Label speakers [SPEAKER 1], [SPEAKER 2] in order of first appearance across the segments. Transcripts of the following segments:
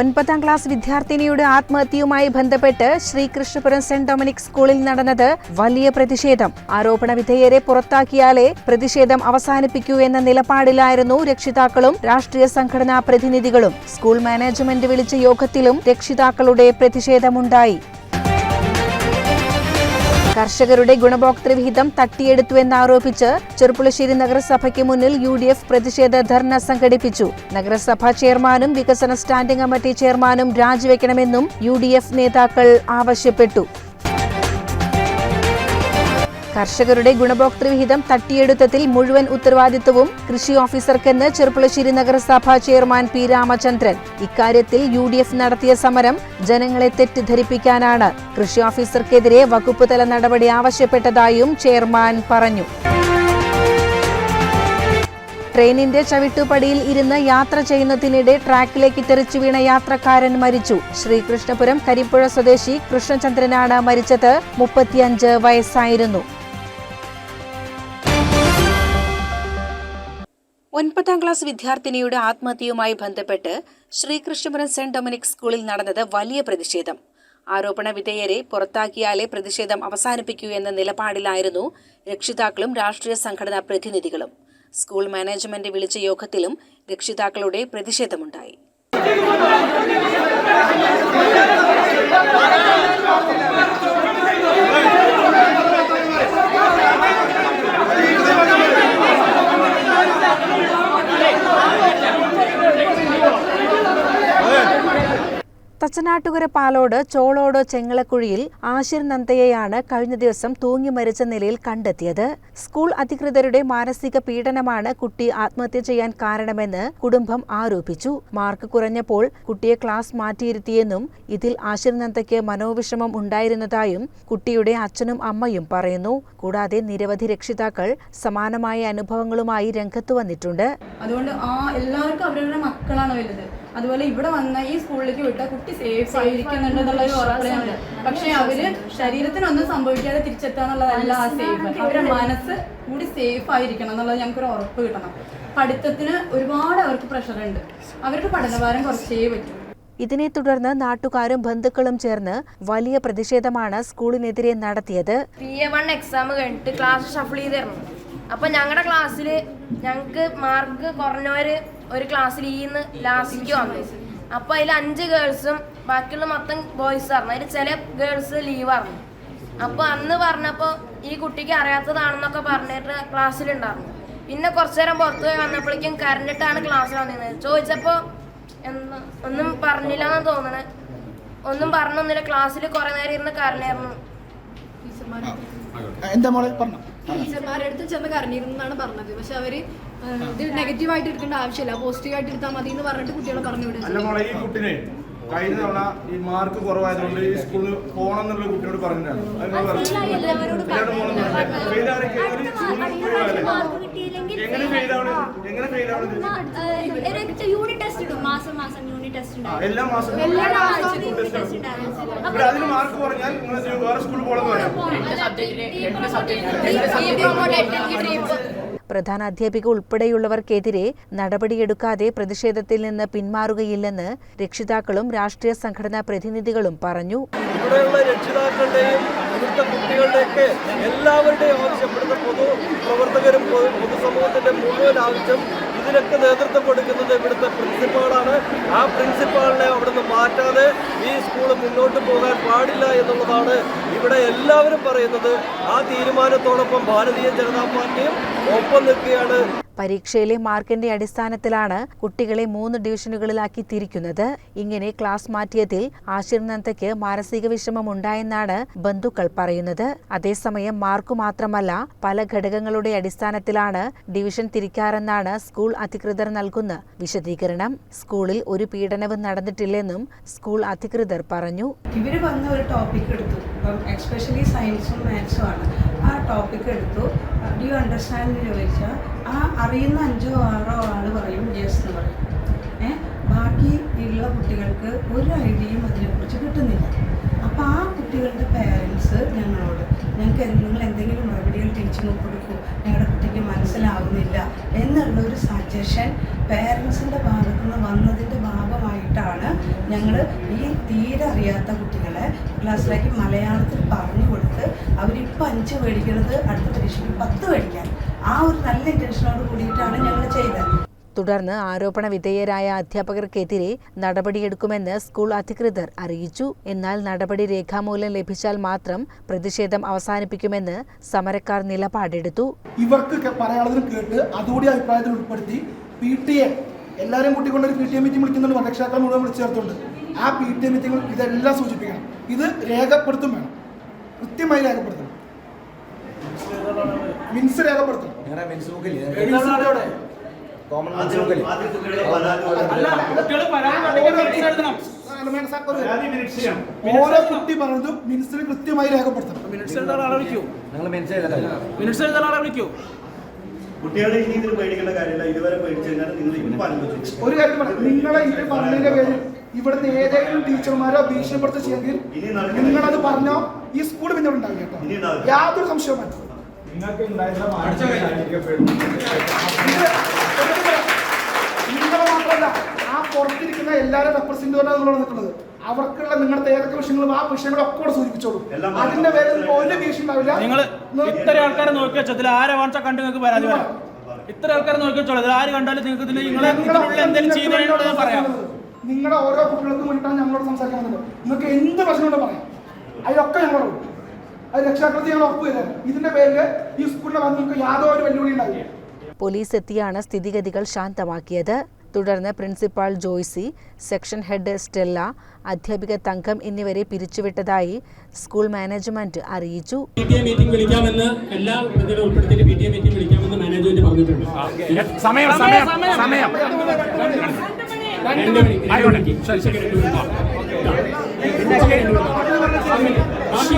[SPEAKER 1] ഒൻപതാം ക്ലാസ് വിദ്യാർത്ഥിനിയുടെ ആത്മഹത്യയുമായി ബന്ധപ്പെട്ട് Sreekrishnapuram saint Dominic സ്കൂളിൽ നടന്നത് വലിയ പ്രതിഷേധം. ആരോപണ വിധേയരെ പുറത്താക്കിയാലേ പ്രതിഷേധം അവസാനിപ്പിക്കൂ എന്ന നിലപാടിലായിരുന്നു രക്ഷിതാക്കളും രാഷ്ട്രീയ സംഘടനാ പ്രതിനിധികളും. സ്കൂൾ മാനേജ്മെന്റ് വിളിച്ച യോഗത്തിലും രക്ഷിതാക്കളുടെ പ്രതിഷേധമുണ്ടായി. കർഷകരുടെ ഗുണഭോക്തൃ വിഹിതം തട്ടിയെടുത്തുവെന്നാരോപിച്ച് ചെറുപ്പുളശ്ശേരി നഗരസഭയ്ക്ക് മുന്നിൽ യു ഡി എഫ് പ്രതിഷേധ ധർണ സംഘടിപ്പിച്ചു. നഗരസഭാ ചെയർമാനും വികസന സ്റ്റാൻഡിംഗ് കമ്മിറ്റി ചെയർമാനും രാജിവെക്കണമെന്നും യു നേതാക്കൾ ആവശ്യപ്പെട്ടു. കർഷകരുടെ ഗുണഭോക്തൃ വിഹിതം തട്ടിയെടുത്തതിൽ മുഴുവൻ ഉത്തരവാദിത്വവും കൃഷി ഓഫീസർക്കെന്ന് ചെറുപ്പുളശ്ശേരി നഗരസഭാ ചെയർമാൻ പി രാമചന്ദ്രൻ. ഇക്കാര്യത്തിൽ യു ഡി എഫ് നടത്തിയ സമരം ജനങ്ങളെ തെറ്റിദ്ധരിപ്പിക്കാനാണ്. കൃഷി ഓഫീസർക്കെതിരെ വകുപ്പ് തല നടപടി ആവശ്യപ്പെട്ടതായും ചെയർമാൻ പറഞ്ഞു. ട്രെയിനിന്റെ ചവിട്ടുപടിയിൽ ഇരുന്ന് യാത്ര ചെയ്യുന്നതിനിടെ ട്രാക്കിലേക്ക് തെറിച്ചു വീണ യാത്രക്കാരൻ മരിച്ചു. ശ്രീകൃഷ്ണപുരം കരിപ്പുഴ സ്വദേശി കൃഷ്ണചന്ദ്രനാണ് മരിച്ചത്. മുപ്പത്തിയഞ്ച് വയസ്സായിരുന്നു. ഒൻപതാം ക്ലാസ് വിദ്യാർത്ഥിനിയുടെ ആത്മഹത്യയുമായി ബന്ധപ്പെട്ട് ശ്രീകൃഷ്ണപുരം സെന്റ് ഡൊമിനിക് സ്കൂളിൽ നടന്നത് വലിയ പ്രതിഷേധം. ആരോപണ വിധേയരെ പുറത്താക്കിയാലേ പ്രതിഷേധം അവസാനിപ്പിക്കൂ എന്ന നിലപാടിലായിരുന്നു രക്ഷിതാക്കളും രാഷ്ട്രീയ സംഘടനാ പ്രതിനിധികളും. സ്കൂൾ മാനേജ്മെന്റ് വിളിച്ച യോഗത്തിലും രക്ഷിതാക്കളുടെ പ്രതിഷേധമുണ്ടായി. തച്ചനാട്ടുകര പാലോട് ചോളോട് ചെങ്ങളക്കുഴിയിൽ ആശിർ നന്ദയെയാണ് കഴിഞ്ഞ ദിവസം തൂങ്ങി മരിച്ച നിലയിൽ കണ്ടെത്തിയത്. സ്കൂൾ അധികൃതരുടെ മാനസിക പീഡനമാണ് കുട്ടി ആത്മഹത്യ ചെയ്യാൻ കാരണമെന്ന് കുടുംബം ആരോപിച്ചു. മാർക്ക് കുറഞ്ഞപ്പോൾ കുട്ടിയെ ക്ലാസ് മാറ്റിയിരുത്തിയെന്നും ഇതിൽ ആശിർ നന്ദയ്ക്ക് മനോവിഷമം ഉണ്ടായിരുന്നതായും കുട്ടിയുടെ അച്ഛനും അമ്മയും പറയുന്നു. കൂടാതെ നിരവധി രക്ഷിതാക്കൾ സമാനമായ അനുഭവങ്ങളുമായി രംഗത്ത് വന്നിട്ടുണ്ട്.
[SPEAKER 2] അതുകൊണ്ട് ആ എല്ലാവർക്കും അവരവരുടെ മക്കളാണ് വലുത്. അതുപോലെ ഇവിടെ വന്ന ഈ സ്കൂളിലേക്ക് വിട്ട കുട്ടി സേഫ് ആയിരിക്കുന്നുണ്ട് എന്നുള്ള ഒരു ഉറപ്പാണ് പക്ഷെ അവർ ശരീരത്തിനൊന്നും സംഭവിക്കാതെ തിരിച്ചെത്താന്നുള്ളതല്ല ആ സേഫ് അവരുടെ മനസ്സ് കൂടി സേഫ് ആയിരിക്കണം എന്നുള്ളത് ഞങ്ങൾക്കൊരു ഉറപ്പ് കിട്ടണം. പഠിത്തത്തിന് ഒരുപാട് അവർക്ക് പ്രഷർ ഉണ്ട്. അവർക്ക് പഠനഭാരം കുറച്ചേ പറ്റൂ.
[SPEAKER 1] ഇതിനെ തുടർന്ന് നാട്ടുകാരും ബന്ധുക്കളും ചേർന്ന് വലിയ പ്രതിഷേധമാണ് സ്കൂളിനെതിരെ നടത്തിയത്.
[SPEAKER 3] പി എ വൺ എക്സാം കഴിഞ്ഞിട്ട് ക്ലാസ് ഷഫിൾ ചെയ്തിരുന്നു. അപ്പൊ ഞങ്ങളുടെ ക്ലാസ്സിൽ ഞങ്ങൾക്ക് മാർക്ക് കുറഞ്ഞവര് ഒരു ക്ലാസ്സിൽ ഈന്ന് ലാസ്റ്റിക്ക് വന്നു. അപ്പൊ അതിൽ അഞ്ച് ഗേൾസും ബാക്കിയുള്ള മൊത്തം ബോയ്സ് ആയിരുന്നു. അതിൽ ചില ഗേൾസ് ലീവ് പറഞ്ഞു അപ്പൊ അന്ന് പറഞ്ഞപ്പോ ഈ കുട്ടിക്ക് അറിയാത്തതാണെന്നൊക്കെ പറഞ്ഞിട്ട് ക്ലാസ്സിലുണ്ടായിരുന്നു പിന്നെ കുറച്ചു നേരം പുറത്തു പോയി വന്നപ്പോഴേക്കും കരണ്ടിട്ടാണ് ക്ലാസ്സിൽ വന്നിരുന്നത്. ചോദിച്ചപ്പോ എന്താ ഒന്നും പറഞ്ഞില്ല എന്ന് തോന്നണേ. ഒന്നും പറഞ്ഞൊന്നുമില്ല. ക്ലാസ്സിൽ കുറെ നേരം ഇരുന്ന് കരഞ്ഞായിരുന്നു
[SPEAKER 4] പറഞ്ഞു?
[SPEAKER 5] ടീച്ചർമാരുടെ അടുത്ത് ചെന്ന് കരഞ്ഞിരുന്നാണ് എന്നാണ് പറഞ്ഞത്. പക്ഷെ അവർ ഇത് നെഗറ്റീവ് ആയിട്ട് എടുക്കേണ്ട ആവശ്യമില്ല. പോസിറ്റീവ് ആയിട്ട് എടുത്താൽ മതി എന്ന് പറഞ്ഞിട്ട് കുട്ടികളെ പറഞ്ഞു
[SPEAKER 4] അല്ല
[SPEAKER 5] വിടുക
[SPEAKER 4] ഈ കുട്ടിനെ കഴിഞ്ഞ തവണ ഈ മാർക്ക് കുറവായതുകൊണ്ട് ഈ സ്കൂളിൽ പോകണം എന്നുള്ള കുട്ടിയോട് പറഞ്ഞിട്ടാണ്. എങ്ങനെ? ഫെയിൽ ആവണത് എങ്ങനെ ഫെയിൽ ആവണത്
[SPEAKER 6] യൂണിറ്റ് ടെസ്റ്റ് ഇടും. മാസം മാസം യൂണിറ്റ് ടെസ്റ്റ്
[SPEAKER 4] ആ, എല്ലാ മാസവും ഇവിടെ അതിന് മാർക്ക് കുറഞ്ഞാൽ നിങ്ങൾ വേറെ സ്കൂളിൽ പോകണം. പറയാം
[SPEAKER 1] പ്രധാന അധ്യാപിക ഉൾപ്പെടെയുള്ളവർക്കെതിരെ നടപടിയെടുക്കാതെ പ്രതിഷേധത്തിൽ നിന്ന് പിന്മാറുകയില്ലെന്ന് രക്ഷിതാക്കളും രാഷ്ട്രീയ സംഘടനാ പ്രതിനിധികളും പറഞ്ഞു.
[SPEAKER 7] എല്ലാവരുടെയും ആവശ്യം ഇവിടുത്തെ പൊതു പ്രവർത്തകരും പൊതുസമൂഹത്തിന്റെ മുഴുവൻ ആവശ്യം ഇതിനൊക്കെ നേതൃത്വം കൊടുക്കുന്നത് ഇവിടുത്തെ പ്രിൻസിപ്പാളാണ്. ആ പ്രിൻസിപ്പാളിനെ അവിടുന്ന് മാറ്റാതെ ഈ സ്കൂൾ മുന്നോട്ട് പോകാൻ പാടില്ല എന്നുള്ളതാണ് ഇവിടെ എല്ലാവരും പറയുന്നത്. ആ തീരുമാനത്തോടൊപ്പം ഭാരതീയ ജനതാ പാർട്ടിയും ഒപ്പം നിൽക്കുകയാണ്.
[SPEAKER 1] പരീക്ഷയിലെ മാർക്കിന്റെ അടിസ്ഥാനത്തിലാണ് കുട്ടികളെ മൂന്ന് ഡിവിഷനുകളിലാക്കി തിരിക്കുന്നത്. ഇങ്ങനെ ക്ലാസ് മാറ്റിയതിൽ ആശിർ നന്ദയ്ക്ക് മാനസിക വിഷമം ഉണ്ടായെന്നാണ് ബന്ധുക്കൾ പറയുന്നത്. അതേസമയം മാർക്ക് മാത്രമല്ല പല ഘടകങ്ങളുടെ അടിസ്ഥാനത്തിലാണ് ഡിവിഷൻ തിരിക്കാറെന്നാണ് സ്കൂൾ അധികൃതർ നൽകുന്ന വിശദീകരണം. സ്കൂളിൽ ഒരു പീഡനവും നടന്നിട്ടില്ലെന്നും സ്കൂൾ അധികൃതർ പറഞ്ഞു.
[SPEAKER 8] ഇവർ വന്ന ഒരു ടോപ്പിക് എടുത്തു. എക്സ്പെഷ്യലി സയൻസും മാത്സും ആണ്. ആ ടോപ്പിക് എടുത്തു. ഡു അണ്ടർസ്റ്റാൻഡ് ചോദിച്ചാൽ ആ അറിയുന്ന അഞ്ചോ ആറോ ആൾ പറയും യെസ് എന്ന് പറയും. ഏഹ് ബാക്കി ഉള്ള കുട്ടികൾക്ക് ഒരു ഐഡിയയും അതിനെക്കുറിച്ച് കിട്ടുന്നില്ല. അപ്പോൾ ആ കുട്ടികളുടെ പേരൻസ് ഞങ്ങളോട് ഞങ്ങൾക്ക് നിങ്ങൾ എന്തെങ്കിലും മറുപടികൾ ടീച്ചിങ് കൊടുക്കൂ. ഞങ്ങളുടെ കുട്ടിക്ക് മനസ്സിലാവുന്നില്ല. എന്നുള്ള ഒരു സജഷൻ പേരൻസിന്റെ ഭാഗത്തു നിന്ന് വന്നതിന്റെ ഭാഗമായിട്ടാണ് ഞങ്ങൾ ഈ തീരെ അറിയാത്ത കുട്ടികളെ ക്ലാസ്സിലേക്ക് മലയാളത്തിൽ പറഞ്ഞു കൊടുത്ത് അവരിപ്പോൾ അഞ്ച് മേടിക്കുന്നത് അടുത്ത പരീക്ഷയ്ക്ക് പത്ത് മേടിക്കാൻ. ആ ഒരു നല്ല ഇന്റൻഷനോട് കൂടിയിട്ടാണ് ഞങ്ങൾ ചെയ്തത്.
[SPEAKER 1] തുടർന്ന് ആരോപണ വിധേയരായ അധ്യാപകർക്കെതിരെ നടപടിയെടുക്കുമെന്ന് സ്കൂൾ അധികൃതർ അറിയിച്ചു. എന്നാൽ നടപടി രേഖാമൂലം ലഭിച്ചാൽ മാത്രം പ്രതിഷേധം അവസാനിപ്പിക്കുമെന്ന് സമരക്കാർ നിലപാടെടുത്തു.
[SPEAKER 9] ഇവർക്ക് പറയാനുള്ളതിന് പറയാനുള്ളത് കേട്ട് അതുകൂടി അഭിപ്രായത്തിൽ ഉൾപ്പെടുത്തി പി ടി എ എല്ലാവരും കൂട്ടിക്കൊണ്ട് ഒരു പി ടി എ മീറ്റിംഗ് വിളിക്കുന്നുണ്ട്. രക്ഷാക്കൾ മുഴുവൻ വിളിച്ചു ചേർത്തുണ്ട് ആ പി ടി എ മീറ്റിംഗ് ഇതെല്ലാം സൂചിപ്പിക്കണം. ഇത് രേഖപ്പെടുത്തും വേണം. കൃത്യമായി രേഖപ്പെടുത്തണം. മിൻസ് രേഖപ്പെടുത്തണം. സാർ, ഒരു- ഓരോ കുട്ടി പറഞ്ഞതും മിനിസ്റ്റർ കൃത്യമായി രേഖപ്പെടുത്തണം.
[SPEAKER 4] കുട്ടികളെ ഇനി ഇതിൽ പേടിക്കേണ്ട കാര്യമില്ല. ഇതുവരെ നിങ്ങൾ
[SPEAKER 9] ഒരു കാര്യം പറയാം നിങ്ങളെ ഇത് പറഞ്ഞതിന്റെ പേരിൽ ഇവിടുന്ന് ഏതെങ്കിലും ടീച്ചർമാരോ ഭീഷണിപ്പെടുത്തി ചെയ്യെങ്കിൽ. നിങ്ങളത് പറഞ്ഞോ ഈ സ്കൂൾ പിന്നെ ഇവിടെ ഉണ്ടാവില്ല കേട്ടോ യാതൊരു സംശയവും
[SPEAKER 4] നിങ്ങൾക്ക് ഉണ്ടായിരുന്ന
[SPEAKER 9] ഇത് നിങ്ങളെ മാത്രമല്ല ആ പുറത്തിരിക്കുന്ന എല്ലാവരും റെപ്രസെന്റ് പറഞ്ഞാൽ നിങ്ങൾ നിൽക്കുന്നത്. അവർക്കുള്ള നിങ്ങളുടെ ഏതൊക്കെ വിഷയങ്ങളും ആ വിഷയങ്ങളൊക്കെ കൂടെ സൂചിപ്പിച്ചോളൂ. അതിന്റെ പേരിൽ നിങ്ങൾക്ക് ഒരു ഭീഷണി ഉണ്ടാവില്ല.
[SPEAKER 7] നിങ്ങൾ ഇത്ര ആൾക്കാരെ നോക്കി വെച്ചതിൽ ആരെ വാങ്ങിച്ചാൽ കണ്ട് നിങ്ങൾക്ക് പരാതി പറയാം ഇത്ര ആൾക്കാരെ നോക്കി വെച്ചോളൂ. ഇതിൽ ആര് കണ്ടാലും നിങ്ങൾക്ക് ഇതിൽ നിങ്ങളെ എന്തെങ്കിലും ചെയ്തതിനോട് പറയാം.
[SPEAKER 9] നിങ്ങളുടെ ഓരോ കുട്ടികൾക്കും വേണ്ടിയിട്ടാണ് ഞങ്ങളോട് സംസാരിക്കുന്നത് നിങ്ങൾക്ക് എന്ത് പ്രശ്നമുണ്ടോ പറയാം. അതിലൊക്കെ ഞങ്ങളോട്. അത് രക്ഷാകൃതി ഞങ്ങൾ ഉറപ്പ് ഇതിന്റെ പേരിൽ ഈ സ്കൂളിലെ വന്ന് നിങ്ങൾക്ക് യാതൊരു വെല്ലുവിളി ഉണ്ടാവില്ല
[SPEAKER 1] പോലീസ് എത്തിയാണ് സ്ഥിതിഗതികൾ ശാന്തമാക്കിയത് തുടർന്ന് principal Joicy section head Stella അധ്യാപിക തങ്കം എന്നിവരെ പിരിച്ചുവിട്ടതായി സ്കൂൾ മാനേജ്മെന്റ് അറിയിച്ചു
[SPEAKER 7] മീറ്റിംഗ് വിളിക്കാമെന്ന് എല്ലാ ഉൾപ്പെടുത്തിയിട്ട് പി ടി എ മീറ്റിംഗ് വിളിക്കാമെന്ന് മാനേജ്മെന്റ് പറഞ്ഞിട്ടുണ്ട്
[SPEAKER 10] സമയം സമയം സമയം.
[SPEAKER 7] ബാക്കി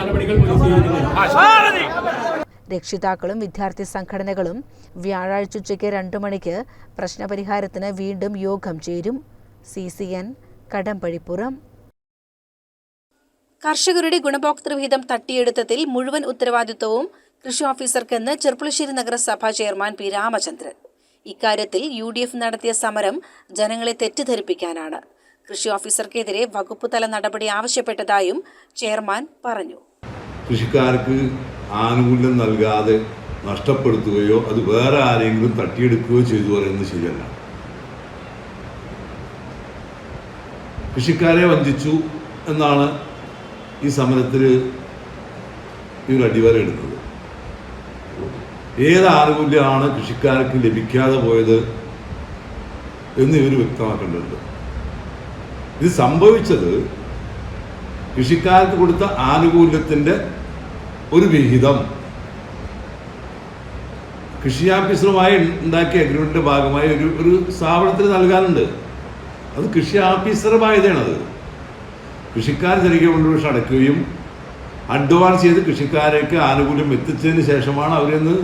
[SPEAKER 7] നടപടികൾ പോലീസ്
[SPEAKER 1] രക്ഷിതാക്കളും വിദ്യാർത്ഥി സംഘടനകളും വ്യാഴാഴ്ച ഉച്ചയ്ക്ക് രണ്ടു മണിക്ക് പ്രശ്നപരിഹാരത്തിന് വീണ്ടും യോഗം ചേരും. C C N Kadambazhipuram. കർഷകരുടെ ഗുണഭോക്തൃവിഹിതം തട്ടിയെടുത്തതിൽ മുഴുവൻ ഉത്തരവാദിത്വവും കൃഷി ഓഫീസർക്കെന്ന് ചെർപ്പുളശ്ശേരി നഗരസഭാ ചെയർമാൻ പി രാമചന്ദ്രൻ. ഇക്കാര്യത്തിൽ യു ഡി എഫ് നടത്തിയ സമരം ജനങ്ങളെ തെറ്റിദ്ധരിപ്പിക്കാനാണ്. കൃഷി ഓഫീസർക്കെതിരെ വകുപ്പ് തല നടപടി ആവശ്യപ്പെട്ടതായും ചെയർമാൻ പറഞ്ഞു.
[SPEAKER 11] കൃഷിക്കാർക്ക് ആനുകൂല്യം നൽകാതെ നഷ്ടപ്പെടുത്തുകയോ അത് വേറെ ആരെങ്കിലും തട്ടിയെടുക്കുകയോ ചെയ്തു പറയുന്നത് ശരിയല്ല. കൃഷിക്കാരെ വഞ്ചിച്ചു എന്നാണ് ഈ സമരത്തിൽ ഇവർ അടിവര ഏത് ആനുകൂല്യമാണ് കൃഷിക്കാർക്ക് ലഭിക്കാതെ പോയത് എന്ന് ഇവർ വ്യക്തമാക്കേണ്ടതുണ്ട്. ഇത് സംഭവിച്ചത് കൃഷിക്കാർക്ക് കൊടുത്ത ആനുകൂല്യത്തിന്റെ ഒരു വിഹിതം. കൃഷി ഓഫീസറുമായി ഉണ്ടാക്കിയ അഗ്രിമെന്റിന്റെ ഭാഗമായി ഒരു ഒരു സ്ഥാപനത്തിന് നൽകാനുണ്ട്. അത് കൃഷി അത് കൃഷിക്കാർ ചെറിയ കൊണ്ടുപോയി അടയ്ക്കുകയും അഡ്വാൻസ് ചെയ്ത് കൃഷിക്കാരേക്ക് ആനുകൂല്യം എത്തിച്ചതിന് ശേഷമാണ് അവരിന്ന്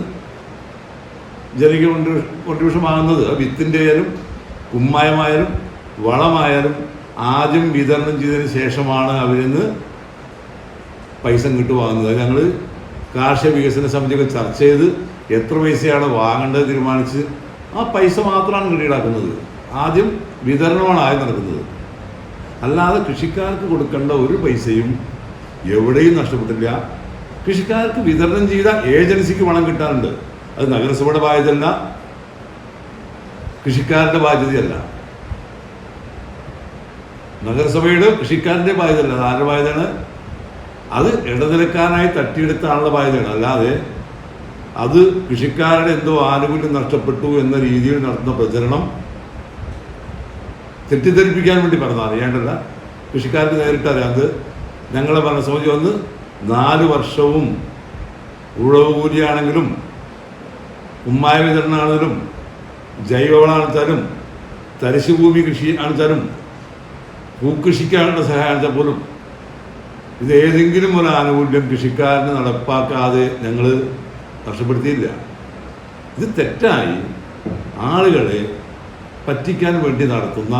[SPEAKER 11] ജനകീയ കോൺട്രിബ്യൂഷൻ വാങ്ങുന്നത് വിത്തിന്റെ ആയാലും കുമ്മായമായാലും വളമായാലും ആദ്യം വിതരണം ചെയ്തതിന് ശേഷമാണ് അവരിൽ നിന്ന് പൈസ ഇങ്ങോട്ട് വാങ്ങുന്നത്. ഞങ്ങൾ കാർഷിക വികസന സമിതിയൊക്കെ ചർച്ച ചെയ്ത് എത്ര പൈസയാണ് വാങ്ങേണ്ടത് തീരുമാനിച്ച് ആ പൈസ മാത്രമാണ് കിട്ടിയിടാക്കുന്നത് ആദ്യം വിതരണമാണ് ആദ്യം നടക്കുന്നത്. അല്ലാതെ കൃഷിക്കാർക്ക് കൊടുക്കേണ്ട ഒരു പൈസയും എവിടെയും നഷ്ടപ്പെട്ടില്ല കൃഷിക്കാർക്ക് വിതരണം ചെയ്ത ഏജൻസിക്ക് പണം കിട്ടാറുണ്ട്. അത് നഗരസഭയുടെ ബാധ്യതയല്ല കൃഷിക്കാരുടെ ബാധ്യതയല്ല. നഗരസഭയുടെ കൃഷിക്കാരന്റെ ബാധ്യതയല്ല ആരുടെ ബാധ്യതയാണ് അത് ഇടനിലക്കാരനായി തട്ടിയെടുത്ത ആളുടെ ബാധ്യതയാണ് അല്ലാതെ അത് കൃഷിക്കാരുടെ എന്തോ ആനുകൂല്യം നഷ്ടപ്പെട്ടു എന്ന രീതിയിൽ നടത്തുന്ന പ്രചരണം തെറ്റിദ്ധരിപ്പിക്കാൻ വേണ്ടി പറഞ്ഞതാണ്. അറിയേണ്ടല്ല. കൃഷിക്കാർക്ക് നേരിട്ട് അത് ഞങ്ങളെ ഭരണസമിതി വന്ന് നാല് വർഷവും ഉഴവ് കൂലിയാണെങ്കിലും ഉമ്മായ വിതരണമാണെങ്കിലും ജൈവവളം അണിച്ചാലും തരിശുഭൂമി കൃഷി ആണെച്ചാലും പൂക്കൃഷിക്കാനുള്ള സഹായത്തെ പോലും ഇത് ഏതെങ്കിലും ഒരു ആനുകൂല്യം കൃഷിക്കാരന് നടപ്പാക്കാതെ ഞങ്ങൾ നഷ്ടപ്പെടുത്തിയില്ല. ഇത് തെറ്റായി ആളുകളെ പറ്റിക്കാൻ വേണ്ടി നടത്തുന്ന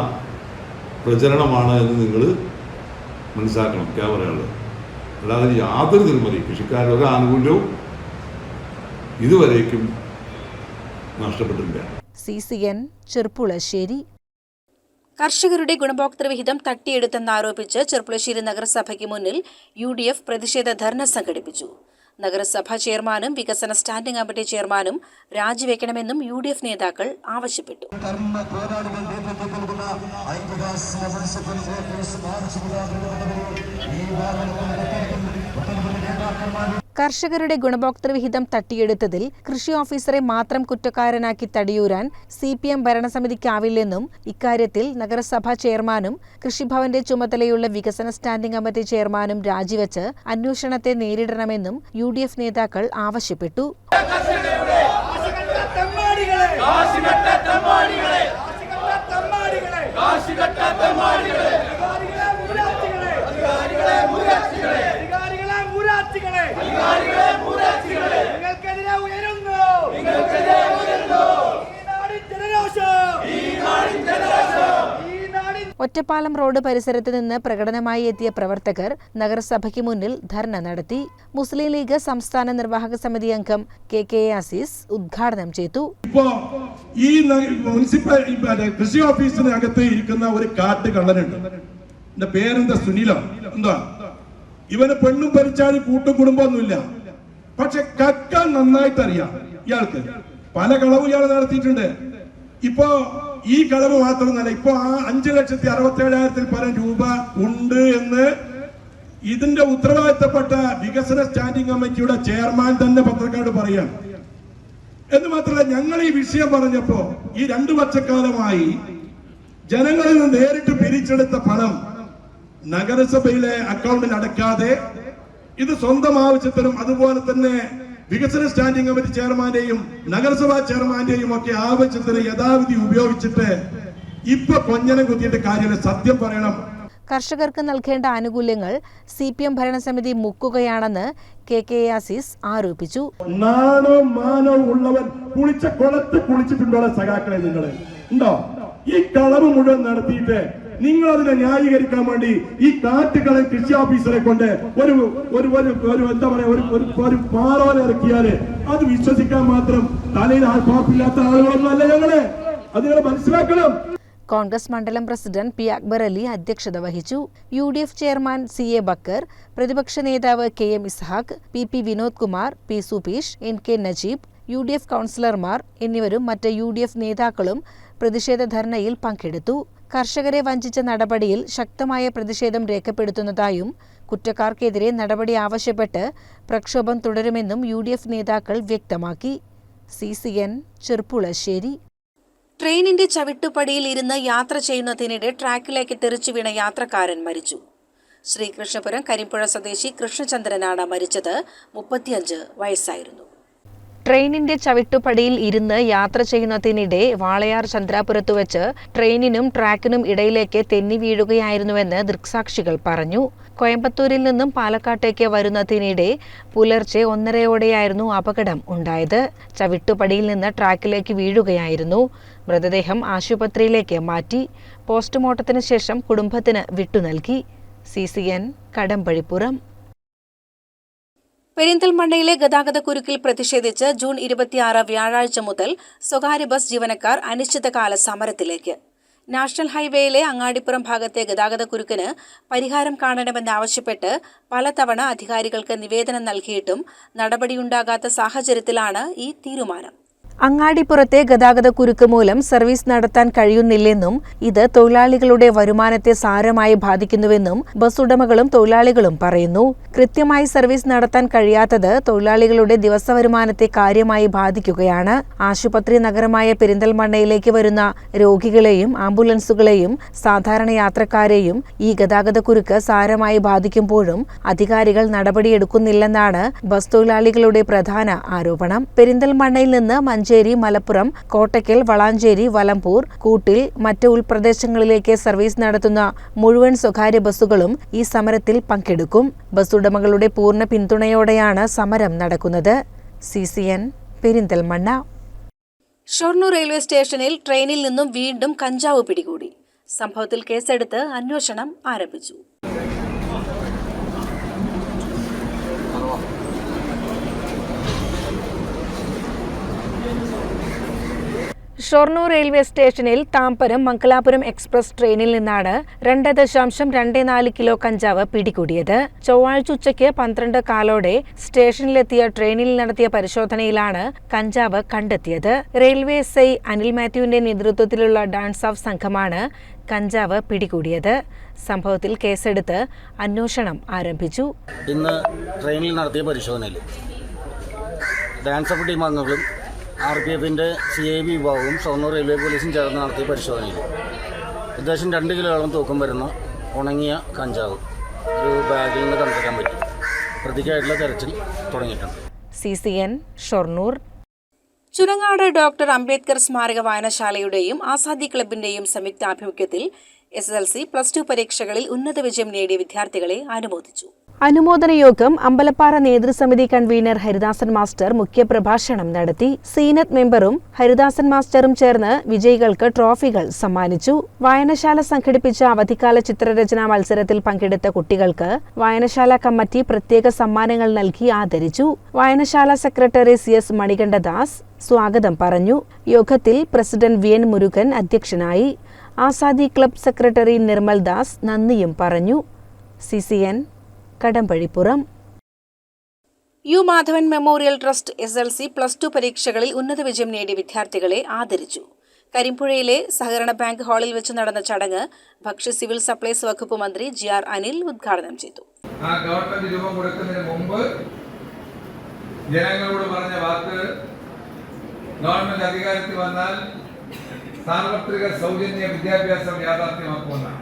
[SPEAKER 11] പ്രചരണമാണ് എന്ന് നിങ്ങൾ മനസ്സിലാക്കണം. ക്യാ പറയാനുള്ളത്. അല്ലാതെ യാതൊരു തിരുമതി കൃഷിക്കാരുടെ ഒരു ആനുകൂല്യവും ഇതുവരേക്കും നഷ്ടപ്പെട്ടില്ല
[SPEAKER 1] സി സി എൻ ചെർപ്പുളശ്ശേരി കർഷകരുടെ ഗുണഭോക്തൃ വിഹിതം തട്ടിയെടുത്തെന്നാരോപിച്ച് ചെർപ്പുളശ്ശേരി നഗരസഭയ്ക്ക് മുന്നിൽ യു ഡി എഫ് പ്രതിഷേധ ധർണ സംഘടിപ്പിച്ചു. നഗരസഭാ ചെയർമാനും വികസന സ്റ്റാൻഡിംഗ് കമ്മിറ്റി ചെയർമാനും രാജിവെക്കണമെന്നും യു ഡി എഫ് നേതാക്കൾ ആവശ്യപ്പെട്ടു കർഷകരുടെ ഗുണഭോക്തൃ വിഹിതം തട്ടിയെടുത്തതിൽ കൃഷി ഓഫീസറെ മാത്രം കുറ്റക്കാരനാക്കി തടിയൂരാൻ സി പി എം ഭരണസമിതിക്കാവില്ലെന്നും ഇക്കാര്യത്തിൽ നഗരസഭാ ചെയർമാനും കൃഷിഭവന്റെ ചുമതലയുള്ള വികസന സ്റ്റാൻഡിംഗ് കമ്മിറ്റി ചെയർമാനും രാജിവെച്ച് അന്വേഷണത്തെ നേരിടണമെന്നും യു ഡി എഫ് നേതാക്കൾ ആവശ്യപ്പെട്ടു. ഒറ്റപ്പാലം റോഡ് പരിസരത്ത് നിന്ന് പ്രകടനമായി എത്തിയ പ്രവർത്തകർ നഗരസഭയ്ക്ക് മുന്നിൽ ധർണ നടത്തി. മുസ്ലിം ലീഗ് സംസ്ഥാന നിർവാഹക സമിതി അംഗം കെ കെ ആസീസ് ഉദ്ഘാടനം ചെയ്തു.
[SPEAKER 12] ഇപ്പോ ഈ മുനിസിപ്പൽ കൃഷി ഓഫീസിന് അകത്ത് ഇരിക്കുന്ന ഒരു കാട്ട് കള്ളനുണ്ട്. എന്റെ പേരെന്താ സുനിലോ? എന്താ? ഇവന് പെണ്ണും പരിച്ചാടി കൂട്ടുകുടുംബമൊന്നുമില്ല. പക്ഷെ കക്കാൻ നന്നായിട്ട് അറിയാം ഇയാൾക്ക്. പല കളവും ഇയാൾ നടത്തിയിട്ടുണ്ട്. ഇപ്പോ ഈ കളവ് മാത്രമല്ല ഇപ്പൊ ആ അഞ്ചു ലക്ഷത്തി അറുപത്തി ഏഴായിരത്തിൽ പരം രൂപ ഉണ്ട് എന്ന് ഇതിന്റെ ഉത്തരവാദിത്തപ്പെട്ട വികസന സ്റ്റാൻഡിംഗ് കമ്മിറ്റിയുടെ ചെയർമാൻ തന്നെ പത്രക്കാരോട് പറയാം എന്ന് മാത്രമല്ല ഞങ്ങൾ ഈ വിഷയം പറഞ്ഞപ്പോ ഈ രണ്ടു വർഷക്കാലമായി ജനങ്ങളിൽ നിന്ന് നേരിട്ട് പിരിച്ചെടുത്ത പണം നഗരസഭയിലെ അക്കൗണ്ടിൽ അടക്കാതെ ഇത് സ്വന്തം ആവശ്യത്തിനും അതുപോലെ തന്നെ വികസന സ്റ്റാൻഡിംഗ് കമ്മിറ്റി ചെയർമാന്റെയും നഗരസഭാ ചെയർമാന്റെയും ഒക്കെ ആവശ്യത്തിന് യഥാവിധി ഉപയോഗിച്ചിട്ട് ഇപ്പൊ കൊഞ്ഞനം കുത്തിയിട്ട് കാര്യമില്ല. സത്യം പറയണം.
[SPEAKER 1] കർഷകർക്ക് നൽകേണ്ട ആനുകൂല്യങ്ങൾ സി പി എം ഭരണസമിതി മുക്കുകയാണെന്ന് കെ കെ ആസിസ് ആരോപിച്ചു.
[SPEAKER 12] നാണോ മാനോ ഉള്ളവൻ കുളിച്ച കുളത്ത് കുളിച്ചിട്ടുണ്ടോ സഖാക്കളെ നിങ്ങൾ ഉണ്ടോ? ഈ കളവ് മുഴുവൻ നടത്തിയിട്ട് നിങ്ങൾ അതിനെ ന്യായീകരിക്കാൻ വേണ്ടി ഈ കാട്ടുകളെ കൃഷി ഓഫീസറെ കൊണ്ട് ഒരു ഒരു ഒരു എന്താ പറയാ ഒരു ഒരു പാറോല ഇറക്കിയാൽ അത് വിശ്വസിക്കാൻ മാത്രം തലയിൽ ആൾപ്പാപ്പില്ലാത്ത ആളുകളൊന്നും അല്ല ഞങ്ങൾ. അത് നിങ്ങൾ മനസ്സിലാക്കണം.
[SPEAKER 1] കോൺഗ്രസ് മണ്ഡലം പ്രസിഡന്റ് പി അക്ബർ അലി അധ്യക്ഷത വഹിച്ചു. U D F chairman C A Bakkar പ്രതിപക്ഷ നേതാവ് K M Ishaq P P Vinod Kumar P Supeesh N K Najeeb U D F കൗൺസിലർമാർ എന്നിവരും മറ്റ് യു ഡി എഫ് നേതാക്കളും പ്രതിഷേധ ധർണയിൽ പങ്കെടുത്തു. കർഷകരെ വഞ്ചിച്ച നടപടിയിൽ ശക്തമായ പ്രതിഷേധം രേഖപ്പെടുത്തുന്നതായും കുറ്റക്കാർക്കെതിരെ നടപടി ആവശ്യപ്പെട്ട് പ്രക്ഷോഭം തുടരുമെന്നും യു നേതാക്കൾ വ്യക്തമാക്കി. C C N Cherpulassery. ട്രെയിനിന്റെ ചവിട്ടുപടിയിൽ ഇരുന്ന് യാത്ര ചെയ്യുന്നതിനിടെ ട്രാക്കിലേക്ക് തെറിച്ചു വീണ യാത്രക്കാരൻ മരിച്ചു. ശ്രീകൃഷ്ണപുരം കരിമ്പുഴ സ്വദേശി കൃഷ്ണചന്ദ്രനാണ് മരിച്ചത്. മുപ്പത്തിയഞ്ച് വയസ്സായിരുന്നു. ട്രെയിനിന്റെ ചവിട്ടുപടിയിൽ ഇരുന്ന് യാത്ര ചെയ്യുന്നതിനിടെ വാളയാർ ചന്ദ്രാപുരത്ത് വെച്ച് ട്രെയിനിനും ട്രാക്കിനും ഇടയിലേക്ക് തെന്നി വീഴുകയായിരുന്നുവെന്ന് ദൃക്സാക്ഷികൾ പറഞ്ഞു. കോയമ്പത്തൂരിൽ നിന്നും പാലക്കാട്ടേക്ക് വരുന്നതിനിടെ പുലർച്ചെ ഒന്നരയോടെയായിരുന്നു അപകടം ഉണ്ടായത്. ചവിട്ടുപടിയിൽ നിന്ന് ട്രാക്കിലേക്ക് വീഴുകയായിരുന്നു. മൃതദേഹം ആശുപത്രിയിലേക്ക് മാറ്റി. പോസ്റ്റ്മോർട്ടത്തിന് ശേഷം കുടുംബത്തിന് വിട്ടുനൽകി സി സി എൻ കടമ്പഴിപ്പുറം. പെരിന്തൽമണ്ണയിലെ ഗതാഗത കുരുക്കിൽ പ്രതിഷേധിച്ച് ജൂൺ ഇരുപത്തിയാറ് വ്യാഴാഴ്ച മുതൽ സ്വകാര്യ ബസ് ജീവനക്കാർ അനിശ്ചിതകാല സമരത്തിലേക്ക്. നാഷണൽ ഹൈവേയിലെ അങ്ങാടിപ്പുറം ഭാഗത്തെ ഗതാഗത കുരുക്കിന് പരിഹാരം കാണണമെന്നാവശ്യപ്പെട്ട് പലതവണ അധികാരികൾക്ക് നിവേദനം നൽകിയിട്ടും നടപടിയുണ്ടാകാത്ത സാഹചര്യത്തിലാണ് ഈ തീരുമാനം. അങ്ങാടിപ്പുറത്തെ ഗതാഗത കുരുക്ക് മൂലം സർവീസ് നടത്താൻ കഴിയുന്നില്ലെന്നും ഇത് തൊഴിലാളികളുടെ വരുമാനത്തെ സാരമായി ബാധിക്കുന്നുവെന്നും ബസ് ഉടമകളും തൊഴിലാളികളും പറയുന്നു. കൃത്യമായി സർവീസ് നടത്താൻ കഴിയാത്തത് തൊഴിലാളികളുടെ ദിവസ വരുമാനത്തെ കാര്യമായി ബാധിക്കുകയാണ്. ആശുപത്രി നഗരമായ പെരിന്തൽമണ്ണയിലേക്ക് വരുന്ന രോഗികളെയും ആംബുലൻസുകളെയും സാധാരണ യാത്രക്കാരെയും ഈ ഗതാഗത കുരുക്ക് സാരമായി ബാധിക്കുമ്പോഴും അധികാരികൾ നടപടിയെടുക്കുന്നില്ലെന്നാണ് ബസ് തൊഴിലാളികളുടെ പ്രധാന ആരോപണം. പെരിന്തൽമണ്ണയിൽ നിന്ന് മഞ്ചേരി മലപ്പുറം കോട്ടയ്ക്കൽ വളാഞ്ചേരി വലമ്പൂർ കൂട്ടിൽ മറ്റ് ഉൾപ്രദേശങ്ങളിലേക്ക് സർവീസ് നടത്തുന്ന മുഴുവൻ സ്വകാര്യ ബസ്സുകളും ഈ സമരത്തിൽ പങ്കെടുക്കും. ബസ് ഉടമകളുടെ പൂർണ പിന്തുണയോടെയാണ് സമരം നടക്കുന്നത്. C C N Perinthalmanna. Shoranur railway സ്റ്റേഷനിൽ ട്രെയിനിൽ നിന്നും വീണ്ടും കഞ്ചാവ് പിടികൂടി. സംഭവത്തിൽ കേസെടുത്ത് അന്വേഷണം ആരംഭിച്ചു. ഷൊർണൂർ റെയിൽവേ സ്റ്റേഷനിൽ താമ്പരം മംഗലാപുരം എക്സ്പ്രസ് ട്രെയിനിൽ നിന്നാണ് രണ്ട് ദശാംശം രണ്ട് നാല് കിലോ കഞ്ചാവ് പിടികൂടിയത്. ചൊവ്വാഴ്ച ഉച്ചയ്ക്ക് പന്ത്രണ്ട് കാലോടെ സ്റ്റേഷനിലെത്തിയ ട്രെയിനിൽ നടത്തിയ പരിശോധനയിലാണ് കഞ്ചാവ് കണ്ടെത്തിയത്. റെയിൽവേ എസ് ഐ അനിൽ മാത്യുവിന്റെ നേതൃത്വത്തിലുള്ള ഡാൻസ് ഓഫ് സംഘമാണ് കഞ്ചാവ് പിടികൂടിയത്. സംഭവത്തിൽ കേസെടുത്ത് അന്വേഷണം ആരംഭിച്ചു.
[SPEAKER 13] ഇന്ന് ട്രെയിനിൽ നടത്തിയ പരിശോധനയിൽ ഡാൻസ് ഓഫ് ടീം അംഗങ്ങളും ആർ പി എഫിന്റെ സി ഐ ബി വിഭാഗവും ഷൊർണൂർ റെയിൽവേ പോലീസും ചേർന്ന് നടത്തിയ പരിശോധനയിൽ. ഏകദേശം രണ്ട് കിലോയോളം തൂക്കം വരുന്ന ഉണങ്ങിയ കഞ്ചാവ് ഒരു ബാഗിൽ നിന്ന് കണ്ടെത്താൻ പറ്റി. പ്രതിക്കായിട്ടുള്ള തെരച്ചിൽ തുടങ്ങിയിട്ടുണ്ട്.
[SPEAKER 1] C C N Shoranur. Churangad doctor Ambedkar സ്മാരക വായനശാലയുടെയും ആസാദി ക്ലബിന്റെയും സംയുക്താഭിമുഖ്യത്തിൽ S S L C plus two പരീക്ഷകളിൽ ഉന്നത വിജയം നേടിയ വിദ്യാർത്ഥികളെ അനുമോദിച്ചു. അനുമോദന യോഗം അമ്പലപ്പാറ നേതൃസമിതി കൺവീനർ ഹരിദാസൻ മാസ്റ്റർ മുഖ്യപ്രഭാഷണം നടത്തി. സീനത്ത് മെമ്പറും ഹരിദാസൻ മാസ്റ്ററും ചേർന്ന് വിജയികൾക്ക് ട്രോഫികൾ സമ്മാനിച്ചു. വായനശാല സംഘടിപ്പിച്ച അവധിക്കാല ചിത്രരചനാ മത്സരത്തിൽ പങ്കെടുത്ത കുട്ടികൾക്ക് വായനശാല കമ്മിറ്റി പ്രത്യേക സമ്മാനങ്ങൾ നൽകി ആദരിച്ചു. വായനശാല സെക്രട്ടറി സി എസ് മണികണ്ഠദാസ് സ്വാഗതം പറഞ്ഞു. യോഗത്തിൽ പ്രസിഡന്റ് വി എൻ മുരുകൻ അധ്യക്ഷനായി. ആസാദി ക്ലബ് സെക്രട്ടറി നിർമ്മൽ ദാസ് നന്ദിയും പറഞ്ഞു. C C N Kadambazhipuram. U Madhavan memorial trust S L C plus two പരീക്ഷകളിൽ ഉന്നത വിജയം നേടിയ വിദ്യാർത്ഥികളെ ആദരിച്ചു. കരിമ്പുഴയിലെ സഹകരണ ബാങ്ക് ഹാളിൽ വെച്ച് നടന്ന ചടങ്ങ് ഭക്ഷ്യ സിവിൽ സപ്ലൈസ് വകുപ്പ് മന്ത്രി ജി ആർ അനിൽ ഉദ്ഘാടനം ചെയ്തു.
[SPEAKER 14] ആ ഗവൺമെന്റ് രൂപം കൊടുക്കുന്നതിന് മുമ്പ് ജനങ്ങളോട് പറഞ്ഞ വാക്ക് ഗവൺമെന്റ് അധികാരത്തിൽ വന്നാൽ സാർവത്രിക സൗജന്യ വിദ്യാഭ്യാസം യാഥാർത്ഥ്യമാക്കുമെന്നാണ്.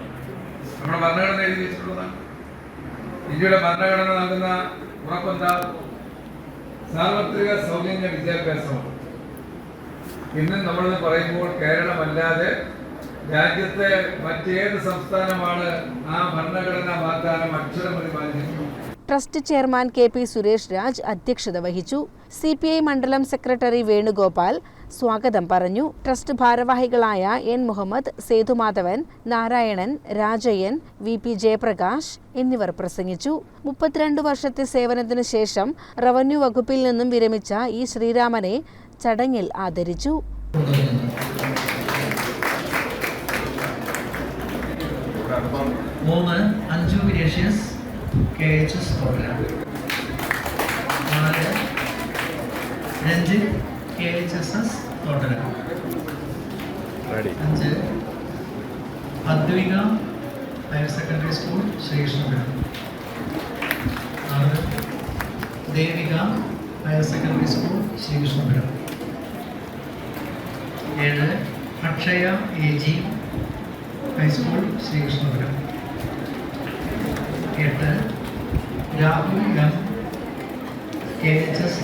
[SPEAKER 14] നമ്മുടെ ഭരണഘടന എഴുതി വെച്ചിട്ടുള്ളതാണ്. ഇന്ത്യയുടെ ഭരണഘടന നൽകുന്ന ഉറപ്പെന്താ? സാർവത്രിക സൗജന്യ വിദ്യാഭ്യാസമാണ്. ഇന്ന് നമ്മൾ പറയുമ്പോൾ കേരളമല്ലാതെ രാജ്യത്തെ മറ്റേത് സംസ്ഥാനമാണ് ആ ഭരണഘടനാ വാഗ്ദാനം അക്ഷരമതി പാലിച്ചിട്ടുള്ളത്
[SPEAKER 1] trust chairman K P Suresh Raj അധ്യക്ഷത വഹിച്ചു. സി പി ഐ മണ്ഡലം സെക്രട്ടറി വേണുഗോപാൽ സ്വാഗതം പറഞ്ഞു. ട്രസ്റ്റ് ഭാരവാഹികളായ N Muhammad Sethumadhavan Narayanan Rajayyan V P Jayaprakash എന്നിവർ പ്രസംഗിച്ചു. മുപ്പത്തിരണ്ട് വർഷത്തെ സേവനത്തിനു ശേഷം റവന്യൂ വകുപ്പിൽ നിന്നും വിരമിച്ച ഇ ശ്രീരാമനെ ചടങ്ങിൽ ആദരിച്ചു.
[SPEAKER 15] മൂന്ന് അഞ്ചു Gracious K H S program നാല് Ranjith K H S S Thottara അഞ്ച്. Advika higher secondary school Sreekrishnapuram. ആറ്. Devika higher secondary school Sreekrishnapuram. ഏഴ്. Akshaya A G high school Sreekrishnapuram. എട്ട് Rahul M K H S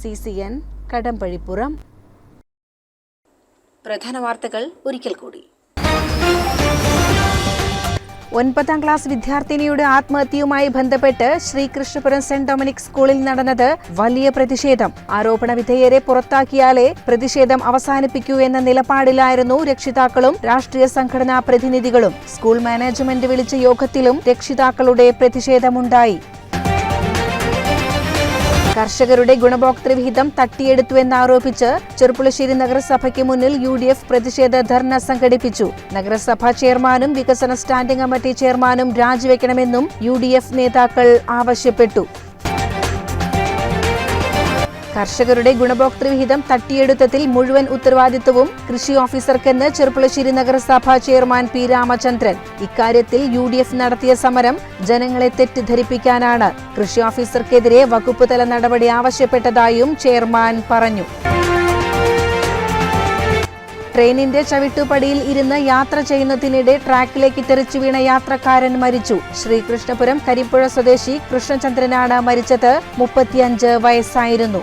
[SPEAKER 1] C C N Kadambazhipuram. പ്രധാന വാർത്തകൾ ഒരിക്കൽ കൂടി. ഒൻപതാം class വിദ്യാർത്ഥിനിയുടെ ആത്മഹത്യയുമായി ബന്ധപ്പെട്ട് ശ്രീകൃഷ്ണപുരം സെന്റ് ഡൊമിനിക് സ്കൂളിൽ നടന്നത് വലിയ പ്രതിഷേധം. ആരോപണ വിധേയരെ പുറത്താക്കിയാലേ പ്രതിഷേധം അവസാനിപ്പിക്കൂ എന്ന നിലപാടിലായിരുന്നു രക്ഷിതാക്കളും രാഷ്ട്രീയ സംഘടനാ പ്രതിനിധികളും. സ്കൂൾ മാനേജ്മെന്റ് വിളിച്ച യോഗത്തിലും രക്ഷിതാക്കളുടെ പ്രതിഷേധമുണ്ടായി. കർഷകരുടെ ഗുണഭോക്തൃ വിഹിതം തട്ടിയെടുത്തുവെന്നാരോപിച്ച് ചെറുപ്പുളശ്ശേരി നഗരസഭയ്ക്ക് മുന്നിൽ യു ഡി എഫ് പ്രതിഷേധ ധർണ സംഘടിപ്പിച്ചു. നഗരസഭാ ചെയർമാനും വികസന സ്റ്റാൻഡിംഗ് കമ്മിറ്റി ചെയർമാനും രാജിവെക്കണമെന്നും യു നേതാക്കൾ ആവശ്യപ്പെട്ടു. കർഷകരുടെ ഗുണഭോക്തൃ വിഹിതം തട്ടിയെടുത്തതിൽ മുഴുവൻ ഉത്തരവാദിത്വവും കൃഷി ഓഫീസർക്കെന്ന് ചെറുപ്പുളശ്ശേരി നഗരസഭാ ചെയർമാൻ പി രാമചന്ദ്രൻ. ഇക്കാര്യത്തിൽ യു ഡി എഫ് നടത്തിയ സമരം ജനങ്ങളെ തെറ്റിദ്ധരിപ്പിക്കാനാണ്. കൃഷി ഓഫീസർക്കെതിരെ വകുപ്പ് തല നടപടി ആവശ്യപ്പെട്ടതായും ചെയർമാൻ പറഞ്ഞു. ട്രെയിനിന്റെ ചവിട്ടുപടിയിൽ ഇരുന്ന് യാത്ര ചെയ്യുന്നതിനിടെ ട്രാക്കിലേക്ക് തെറിച്ചു വീണ യാത്രക്കാരൻ മരിച്ചു. ശ്രീകൃഷ്ണപുരം കരിപ്പുഴ സ്വദേശി കൃഷ്ണചന്ദ്രനാണ് മരിച്ചത്. മുപ്പത്തിയഞ്ച് വയസ്സായിരുന്നു.